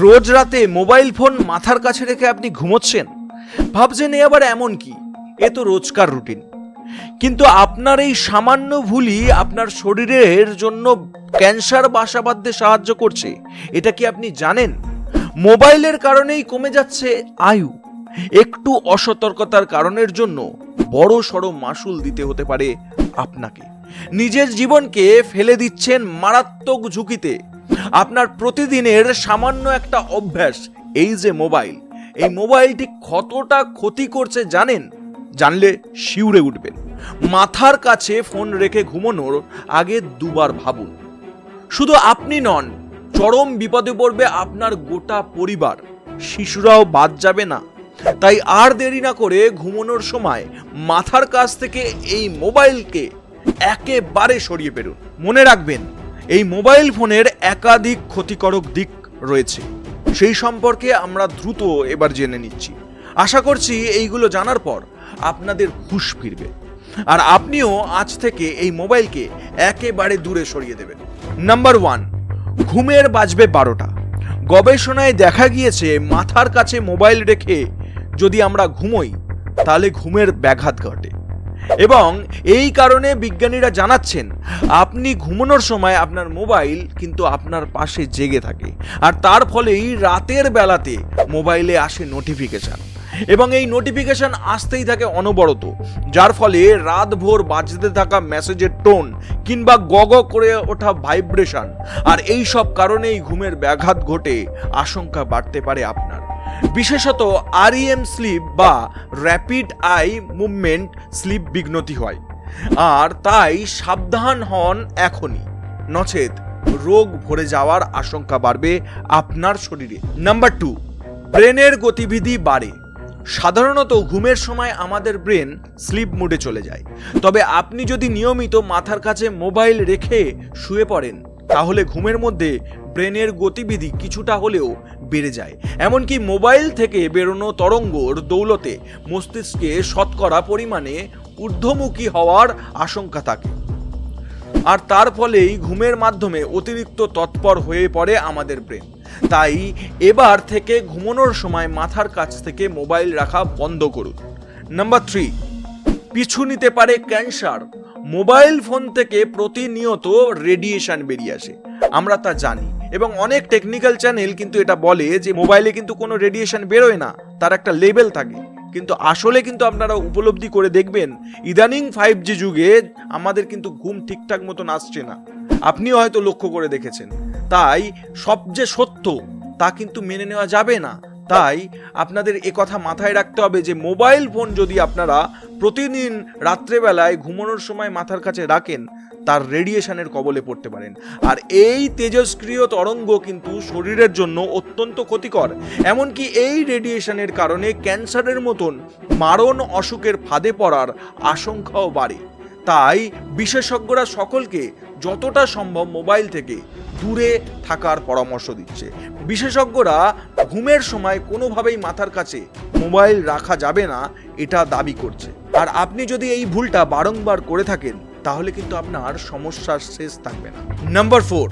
রোজ রাতে mobile phone মাথার কাছে রেখে আপনি ঘুমোচ্ছেন। ভাবছেন এ আবার এমন কি? এ তো রোজকার রুটিন। কিন্তু আপনার এই সামান্য ভুলই আপনার শরীরের জন্য ক্যান্সার বাসা বাঁধতে সাহায্য করছে। এটা কি আপনি জানেন? মোবাইলের কারণেই কমে যাচ্ছে আয়ু। একটু অসতর্কতার কারণের জন্য বড় সড়ো মাসুল দিতে হতে পারে আপনাকে। নিজের জীবনকে ফেলে দিচ্ছেন মারাত্মক ঝুঁকিতে। আপনার প্রতিদিনের সামান্য একটা অভ্যাস, এই যে মোবাইল। এই মোবাইলটি কতটা ক্ষতি করছে জানেন? জানলে শিউরে উঠবেন। মাথার কাছে ফোন রেখে ঘুমানোর আগে দুবার ভাবুন। শুধু আপনি নন, চরম বিপদে পড়বে আপনার গোটা পরিবার। শিশুরাও বাদ যাবে না। তাই আর দেরি না করে ঘুমানোর সময় মাথার কাছ থেকে এই মোবাইলকে একেবারে সরিয়ে বেরুন মনে রাখবেন এই মোবাইল ফোনের একাধিক ক্ষতিকারক দিক রয়েছে। সেই সম্পর্কে আমরা দ্রুত এবার জেনে নিচ্ছি। আশা করছি এইগুলো জানার পর আপনাদের হুঁশ ফিরবে। আর আপনিও আজ থেকে এই মোবাইলকে একেবারে দূরে সরিয়ে দেবেন। নাম্বার ওয়ান, ঘুমের বাজবে বারোটা। গবেষণায় দেখা গিয়েছে, মাথার কাছে মোবাইল রেখে যদি আমরা ঘুমোই, তাহলে ঘুমের ব্যাঘাত ঘটে। এবং এই কারণে বিজ্ঞানীরা জানাচ্ছেন, আপনি ঘুমানোর সময় আপনার মোবাইল কিন্তু আপনার পাশে জেগে থাকে। আর তার ফলেই রাতের বেলাতে মোবাইলে আসে নোটিফিকেশন এবং এই নোটিফিকেশন আসতেই থাকে অনবরত, যার ফলে রাতভর বাজতে থাকা মেসেজের টোন কিংবা গগ করে ওঠা ভাইব্রেশন আর এই সব কারণেই ঘুমের ব্যাঘাত ঘটে, আশঙ্কা বাড়তে পারে আপনার। বিশেষত আরইএম স্লিপ বা র্যাপিড আই মুভমেন্ট স্লিপ বিঘ্নতি হয়। আর তাই সাবধান হন এখনই। নচেত রোগ ভরে যাওয়ার আশঙ্কা বাড়বে আপনার শরীরে। নাম্বার টু ব্রেনের গতিবিধি বাড়ে। সাধারণত ঘুমের সময় আমাদের ব্রেন স্লিপ মুডে চলে যায়। তবে আপনি যদি নিয়মিত মাথার কাছে মোবাইল রেখে শুয়ে পড়েন, তাহলে ঘুমের মধ্যে ব্রেনের গতিবিধি কিছুটা হলেও বেড়ে যায়। এমনকি মোবাইল থেকে বেরোনো তরঙ্গর দৌলতে মস্তিষ্কে শতকরা পরিমাণে ঊর্ধ্বমুখী হওয়ার আশঙ্কা থাকে। আর তার ফলেই ঘুমের মাধ্যমে অতিরিক্ত তৎপর হয়ে পড়ে আমাদের ব্রেন। তাই এবার থেকে ঘুমানোর সময় মাথার কাছ থেকে মোবাইল রাখা বন্ধ করুন। নাম্বার থ্রি, পিছু নিতে পারে ক্যান্সার। মোবাইল ফোন থেকে প্রতিনিয়ত রেডিয়েশন বেরিয়ে আসে। আমরা তা জানি। এবং অনেক টেকনিক্যাল চ্যানেল কিন্তু এটা বলে যে মোবাইলে কিন্তু কোনো রেডিয়েশন বেরোয় না, তার একটা লেভেল থাকে। কিন্তু আসলে কিন্তু আপনারা উপলব্ধি করে দেখবেন, ইদানিং ফাইভ জি যুগে আমাদের কিন্তু ঘুম ঠিকঠাক মতন আসছে না। আপনিও হয়তো লক্ষ্য করে দেখেছেন। তাই সব যে সত্য তা কিন্তু মেনে নেওয়া যাবে না। তাই আপনাদের কথা মাথায় রাখতে হবে যে মোবাইল ফোন যদি আপনারা প্রতিদিন রাত্রেবেলায় ঘুমানোর সময় মাথার কাছে রাখেন, তার রেডিয়েশনের কবলে পড়তে পারেন। আর এই তেজস্ক্রিয় তরঙ্গ কিন্তু শরীরের জন্য অত্যন্ত ক্ষতিকর। এমনকি এই রেডিয়েশনের কারণে ক্যান্সারের মতন মারণ অসুখের ফাঁদে পড়ার আশঙ্কাও বাড়ে। তাই বিশেষজ্ঞরা সকলকে যতটা সম্ভব মোবাইল থেকে দূরে থাকার পরামর্শ দিচ্ছে। বিশেষজ্ঞরা ঘুমের সময় কোনোভাবেই মাথার কাছে মোবাইল রাখা যাবে না, এটা দাবি করছে। আর আপনি যদি এই ভুলটা বারংবার করে থাকেন, তাহলে কিন্তু আপনার সমস্যার শেষ থাকবে না। নাম্বার ফোর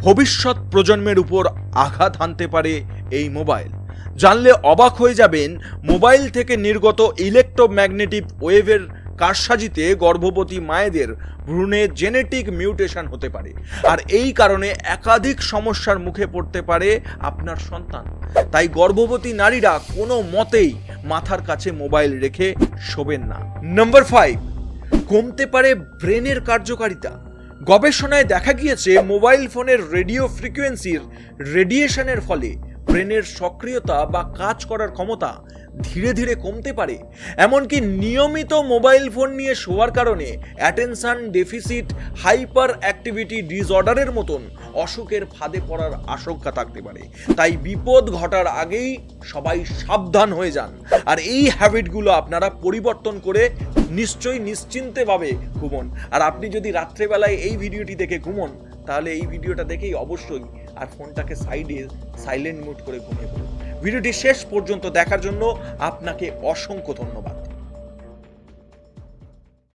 ভবিষ্যৎ প্রজন্মের উপর আঘাত হানতে পারে এই মোবাইল। জানলে অবাক হয়ে যাবেন, মোবাইল থেকে নির্গত ইলেকট্রোম্যাগনেটিক ওয়েভের কারসাজিতে গর্ভবতী মায়েদের ভ্রূণে জেনেটিক মিউটেশন হতে পারে। আর এই কারণে একাধিক সমস্যার মুখে পড়তে পারে আপনার সন্তান। তাই গর্ভবতী নারীরা কোনো মতেই মাথার কাছে মোবাইল রেখে শোবেন না। নাম্বার ফাইভ, কমতে পারে ব্রেনের কার্যকারিতা। গবেষণায় দেখা গিয়েছে, মোবাইল ফোনের রেডিও ফ্রিকোয়েন্সির রেডিয়েশনের ফলে ব্রেনের সক্রিয়তা বা কাজ করার ক্ষমতা ধীরে ধীরে কমতে পারে। এমনকি নিয়মিত মোবাইল ফোন নিয়ে শোয়ার কারণে অ্যাটেনশন ডেফিসিট হাইপার অ্যাক্টিভিটি ডিসঅর্ডারের মতন অসুখের ফাঁদে পড়ার আশঙ্কা থাকতে পারে। তাই বিপদ ঘটার আগেই সবাই সাবধান হয়ে যান। আর এই হ্যাবিটগুলো আপনারা পরিবর্তন করে নিশ্চয়ই নিশ্চিন্তেভাবে ঘুমন। আর আপনি যদি রাত্রেবেলায় এই ভিডিওটি দেখে ঘুমন, তাহলে এই ভিডিওটা দেখেই অবশ্যই আর ফোনটাকে সাইডে সাইলেন্ট মুড করে ঘুমিয়ে পড়ুন। ভিডিওটি শেষ পর্যন্ত দেখার জন্য আপনাকে অসংখ্য ধন্যবাদ।